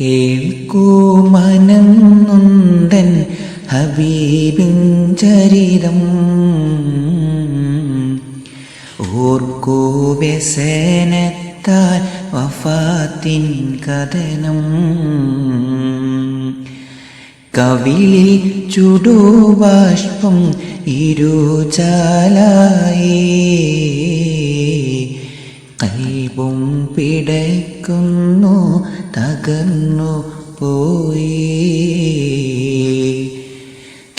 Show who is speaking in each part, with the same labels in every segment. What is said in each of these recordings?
Speaker 1: കേൾക്കൂ മനം ഹബീബിൻ ചരിതം. ഓർക്കൂ വ്യസനത്താൽ വഫാത്തിൻ കഥനം. കവിളിൽ ചുടുബാഷ്പം ഇരുചാലായി. കൽബും പിടയ്ക്കുന്നു തകർന്നു പോയി.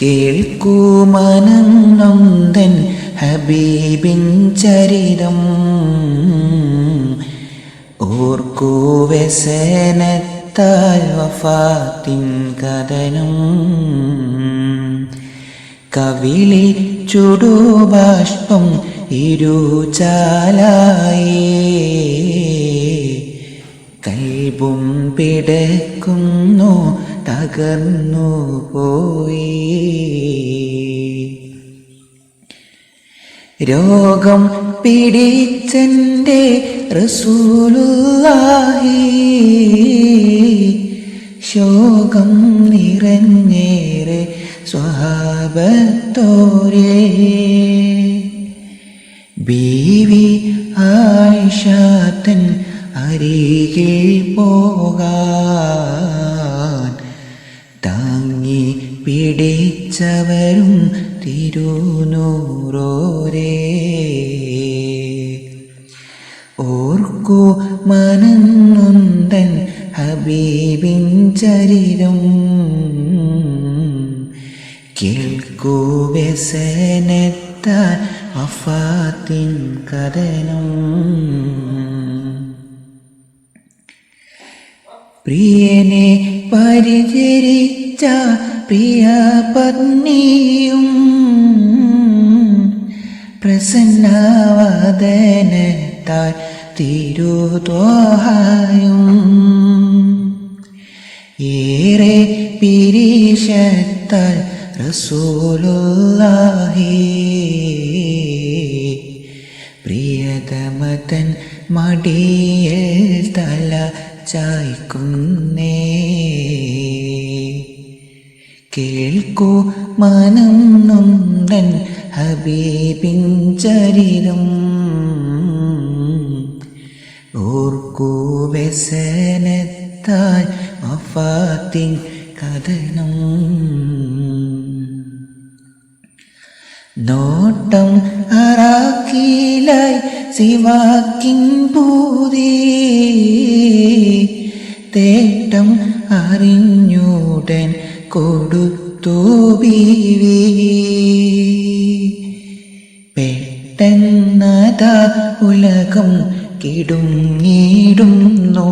Speaker 1: കേൾക്കൂ മനം ഹബീബിൻ ചരിതം. ഓർക്കൂ വ്യസനത്താൽ വഫാത്തിൻ കഥനം. കവിളി ചുടുബാഷ്പം ഇരുചാലായി. കൽബും പിടക്കുന്നു തകർന്നു പോയി രോഗം പിടിച്ചെന്റെ റസൂലുള്ളാഹി ശോകം നിറഞ്ഞേറെ സ്വഹാബത്തോരേ. ബീവി ആയിഷാത്തൻ അരികിൽ പോകാൻ താങ്ങി പിടിച്ചവരും തിരുനൂറോരേ. ഓർക്കു മനന്നുന്തൻ ഹബീബിൻ ചരിതം. കേൾക്കൂ വ്യസനത്താൽ അഫാത്തിൻ കഥനം. പ്രിയനെ പരിചരിച്ച പ്രിയ പത്നിയും പ്രസന്നവദനത്താൽ തിരുതോഹായും ഏറെ പിരീശത്താൽ റസൂലുള്ളാഹി. പ്രിയതമതൻ മടിയിൽ തല ചായ്ക്കുന്നേ കേൾക്കൂ മനം നൊന്തൻ ഹബീബിൻ ചരിതം. ഓർക്കൂ വ്യസനത്താൽ മഫാത്തിൻ കഥനം. നോട്ടം അറാക്കിലായി സിവാക്കിൻ പൂതേ തേട്ടം അറിഞ്ഞൂടൻ കൊടുത്തു ബീവി. പെട്ടെന്നത ഉലകം കിടുങ്ങിടുന്നു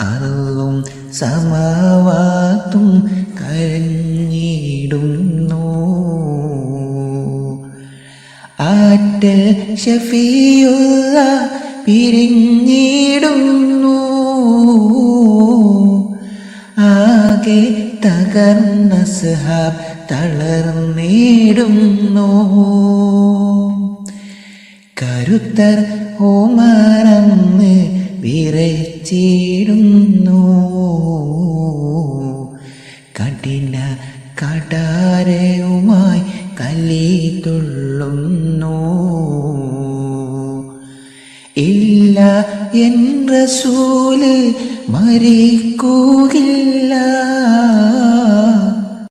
Speaker 1: അറും സമവാത്തും കരഞ്ഞിടുന്നു ആറ്റൽ ഷഫിയുള്ള പിരിഞ്ഞിടുന്നു. ആകെ തകർന്ന സഹാബ് തളർന്നിടുന്നു. കരുത്തർ ഓമറന്ന് വിറച്ചിടുന്നു. കഠിന കടാരയുമായി കലി തുള്ളുന്നു. എൻ റസൂൽ മരിക്കുകയില്ല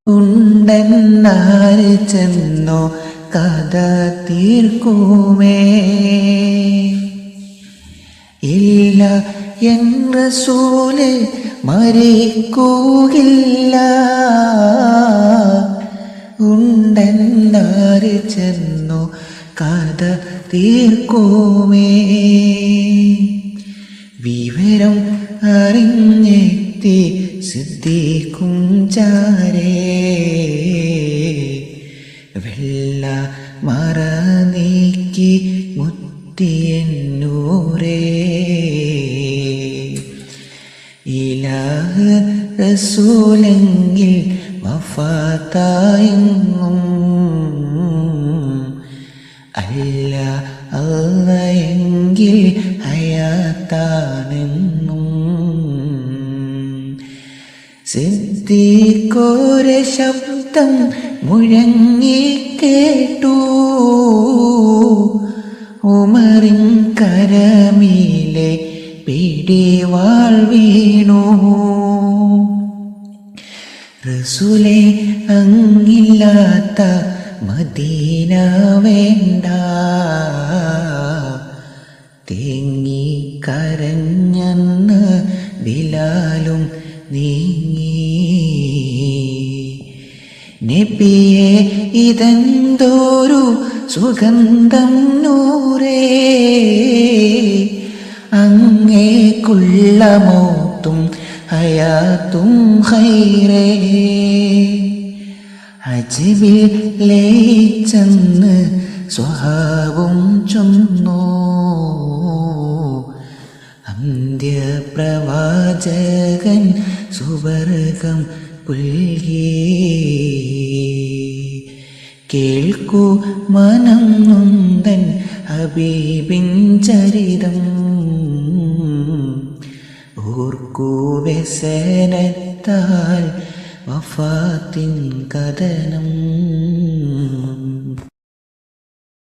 Speaker 1: ഉണ്ടെന്നാര് ചെന്നോ കഥ തീർക്കുമേ. ഇല്ല എൻ റസൂൽ മരിക്കുകയില്ല ഉണ്ടെന്നാര് ചെന്നു കഥ തീർക്കുമേ. വിവരം അറിഞ്ഞെത്തി സിദ്ധിക്കും ചാരേ. വെള്ള മറ നീക്കി മുത്തിയെന്നൂരേ ഇലാഹ് റസൂലെങ്കിൽ വഫാത്തായെങ്ങും അല്ല അല്ല എങ്കിൽ സിദ്ധിക്കോര ശബ്ദം മുഴങ്ങി കേട്ടു. ഉമറിൻ കരമീലെ പിടിവാൾ വീണു. റസുലെ അങ്ങില്ലാത്ത മദീന വേണ്ട. നബിയെ ഇതെന്തോരു സുഗന്ധം നൂറേ? അങ്ങേക്കുള്ള മോത്തും ഹയാത്തും ഹൈറേ. അജിബിൽ ലയിച്ചെന്ന് സ്വഹാവും ചൊന്നോ? അന്ത്യപ്രവാചകൻ സുവർഗം പുൽകി കേൾക്കൂ മനം നൊന്തൻ ഹബീബിൻ ചരിതം. ഓർക്കൂ വ്യസനത്താൽ വഫാത്തിൻ കഥനം.